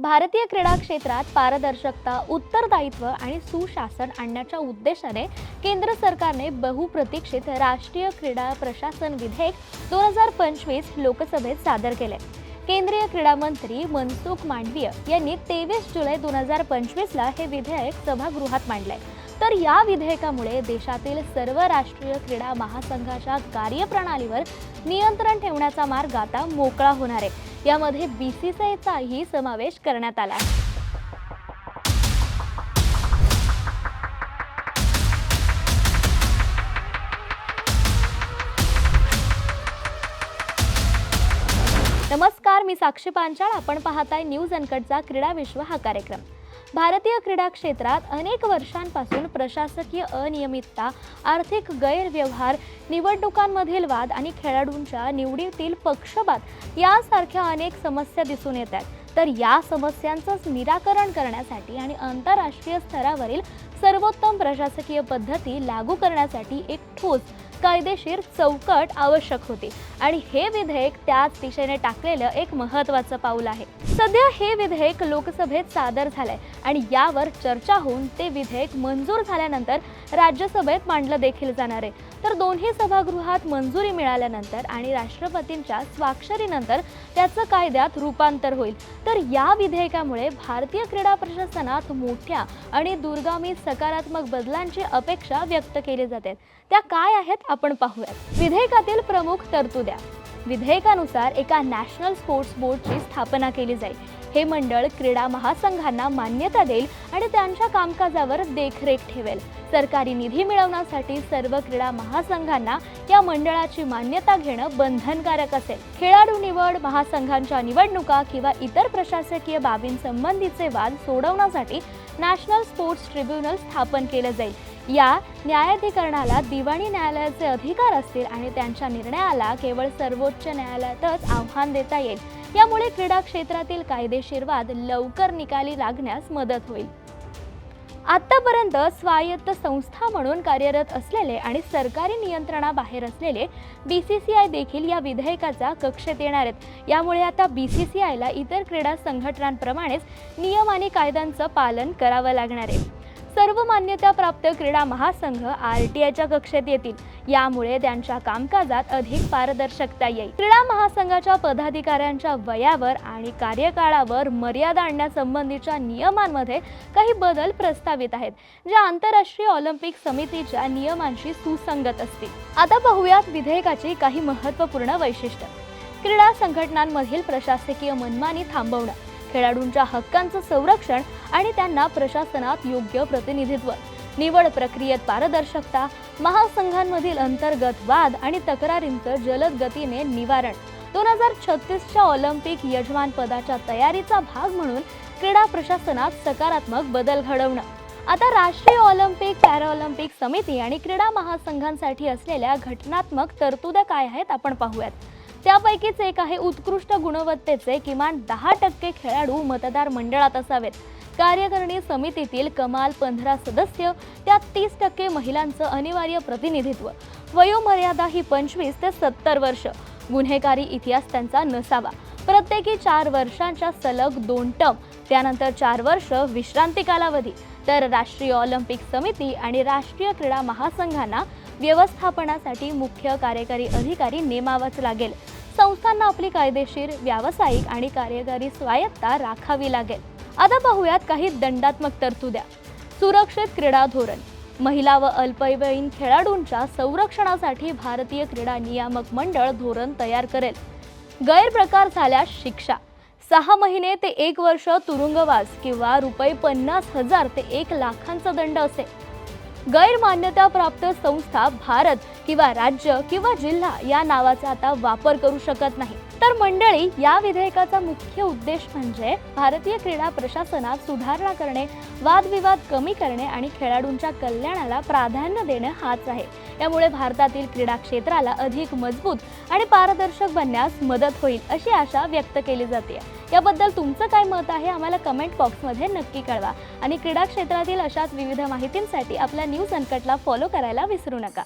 भारतीय क्रीडा क्षेत्रात पारदर्शकता उत्तरदायित्व आणि सुशासन आणण्याच्या उद्देशाने केंद्र सरकारने बहुप्रतीक्षित राष्ट्रीय क्रीडा प्रशासन विधेयक दोन हजार पंचवीस लोकसभेत सादर केले. केंद्रीय क्रीडा मंत्री मनसुख मांडवीय यांनी तेवीस जुलै दोन हजार पंचवीसला हे विधेयक सभागृहात मांडले. तर या विधेयकामुळे देशातील सर्व राष्ट्रीय क्रीडा महासंघाच्या कार्यप्रणालीवर नियंत्रण ठेवण्याचा मार्ग आता मोकळा होणार आहे. यामध्ये बी सी सी आयचाही समावेश करण्यात आला आहे. नमस्कार मी साक्षी पांचाळ. आपण पाहताय न्यूज अनकटचा क्रीडा विश्व हा कार्यक्रम. भारतीय क्रीडा क्षेत्रात अनेक वर्षांपासून प्रशासकीय अनियमितता आर्थिक गैरव्यवहार निवडणुकांमधील वाद आणि खेळाडूंच्या निवडीतील पक्षपात यासारख्या अनेक समस्या दिसून येत आहेत तर या समस्यांचंच निराकरण करण्यासाठी आणि आंतरराष्ट्रीय स्तरावरील सर्वोत्तम प्रशासकीय पद्धती लागू करण्यासाठी एक ठोस कायदेशीर चौकट आवश्यक होती. आणि हे विधेयक त्याच दिशेने टाकलेलं एक महत्त्वाचं पाऊल आहे. सध्या हे विधेयक लोकसभेत सादर झालंय आणि यावर चर्चा होऊन ते विधेयक मंजूर झाल्यानंतर राज्यसभेत मांडलं देखील जाणार आहे. तर दोन्ही सभागृहात मंजुरी मिळाल्यानंतर आणि राष्ट्रपतींच्या स्वाक्षरीनंतर त्याचं कायद्यात रूपांतर होईल. तर या विधेयकामुळे भारतीय क्रीडा प्रशासनात मोठ्या आणि दूरगामी सकारात्मक बदलांची अपेक्षा व्यक्त केली जाते. त्या काय आहेत आपण पाहूयात. विधेयकातील प्रमुख तरतुद्या. विधेयकानुसार एका नॅशनल स्पोर्ट्स बोर्डची स्थापना केली जाईल. हे मंडळ क्रीडा महासंघांना मान्यता देईल आणि त्यांच्या कामकाजावर देखरेख ठेवेल. सरकारी निधी मिळवण्यासाठी सर्व क्रीडा महासंघांना या मंडळाची मान्यता घेणं बंधनकारक असेल. खेळाडू निवड महासंघांच्या निवडणुका किंवा इतर प्रशासकीय बाबींसंबंधीचे वाद सोडवण्यासाठी नॅशनल स्पोर्ट्स ट्रिब्युनल स्थापन केलं जाईल. या न्यायाधिकरणाला दिवाणी न्यायालयाचे अधिकार असतील आणि त्यांच्या निर्णयाला केवळ सर्वोच्च न्यायालयातच आव्हान देता येईल. यामुळे क्रीडा क्षेत्रातील कायदेशीर वाद लवकर निकाली लागण्यास मदत होईल. आतापर्यंत स्वायत्त संस्था म्हणून कार्यरत असलेले आणि सरकारी नियंत्रणाबाहेर असलेले बी सी सी आय देखील या विधेयकाचा कक्षेत येणार आहेत. यामुळे आता बी सी सी आयला इतर क्रीडा संघटनांप्रमाणेच नियम आणि कायद्यांचं पालन करावं लागणार आहे. सर्व मान्यताप्राप्त क्रीडा महासंघ आर टी आयच्या कक्षेत येतील. यामुळे त्यांच्या कामकाजात अधिक पारदर्शकता येईल. क्रीडा महासंघाच्या पदाधिकाऱ्यांच्या वयावर आणि कार्यकाळावर मर्यादा आणण्यासंबंधीच्या नियमांमध्ये काही बदल प्रस्तावित आहेत जे आंतरराष्ट्रीय ऑलिम्पिक समितीच्या नियमांशी सुसंगत असतील. आता पाहूयात विधेयकाची काही महत्त्वपूर्ण वैशिष्ट्य. क्रीडा संघटनांमधील प्रशासकीय मनमानी थांबवणं. खेळाडूंच्या हक्कांचं संरक्षण आणि त्यांना प्रशासनात योग्य प्रतिनिधित्व. निवड प्रक्रियेत पारदर्शकता महासंघांमधील अंतर्गत वाद आणि तक्रारींचं जलद गतीने निवारण. दोन हजार छत्तीसच्या ऑलिम्पिक यजमानपदाच्या तयारीचा भाग म्हणून क्रीडा प्रशासनात सकारात्मक बदल घडवणं. आता राष्ट्रीय ऑलिम्पिक पॅराऑलिम्पिक समिती आणि क्रीडा महासंघांसाठी असलेल्या घटनात्मक तरतुद्या काय आहेत आपण पाहूयात. त्यापैकीच एक आहे उत्कृष्ट गुणवत्तेचे किमान दहा टक्के खेळाडू मतदार मंडळात असावेत. कार्यकारिणी समितीतील कमाल पंधरा सदस्य त्यात तीस टक्के महिलांचं अनिवार्य प्रतिनिधित्व. वयोमर्यादा ही पंचवीस ते सत्तर वर्ष. गुन्हेगारी इतिहास त्यांचा नसावा. प्रत्येकी चार वर्षांच्या सलग दोन टर्म त्यानंतर चार वर्ष विश्रांती कालावधी. तर राष्ट्रीय ऑलिम्पिक समिती आणि राष्ट्रीय क्रीडा महासंघांना व्यवस्थापनासाठी मुख्य कार्यकारी अधिकारी नेमावाच लागेल. संस्थांना आपली कायदेशीर व्यावसायिक आणि कार्यकारी स्वायत्ता राखावी लागेल. आता पाहूयात काही दंडात्मक तरतुद्या. सुरक्षित क्रीडा धोरण. महिला व अल्पवयीन खेळाडूंच्या संरक्षणासाठी भारतीय क्रीडा नियामक मंडळ धोरण तयार करेल. गैरप्रकार झाल्यास शिक्षा. सहा महिने ते एक वर्ष तुरुंगवास किंवा रुपये पन्नास हजार ते एक लाखांचा दंड असेल. गैरमान्यताप्राप्त संस्था भारत किंवा राज्य किंवा जिल्हा या नावाचा आता वापर करू शकत नाही. तर मंडळी या विधेयकाचा मुख्य उद्देश म्हणजे भारतीय क्रीडा प्रशासनात सुधारणा करणे वादविवाद कमी करणे आणि खेळाडूंच्या कल्याणाला प्राधान्य देणे हाच आहे. यामुळे भारतातील क्रीडा क्षेत्राला अधिक मजबूत आणि पारदर्शक बनण्यास मदत होईल अशी आशा व्यक्त केली जाते. याबद्दल तुमचं काय मत आहे आम्हाला कमेंट बॉक्समध्ये नक्की कळवा. आणि क्रीडा क्षेत्रातील अशाच विविध माहितींसाठी आपल्या न्यूज अनकटला फॉलो करायला विसरू नका.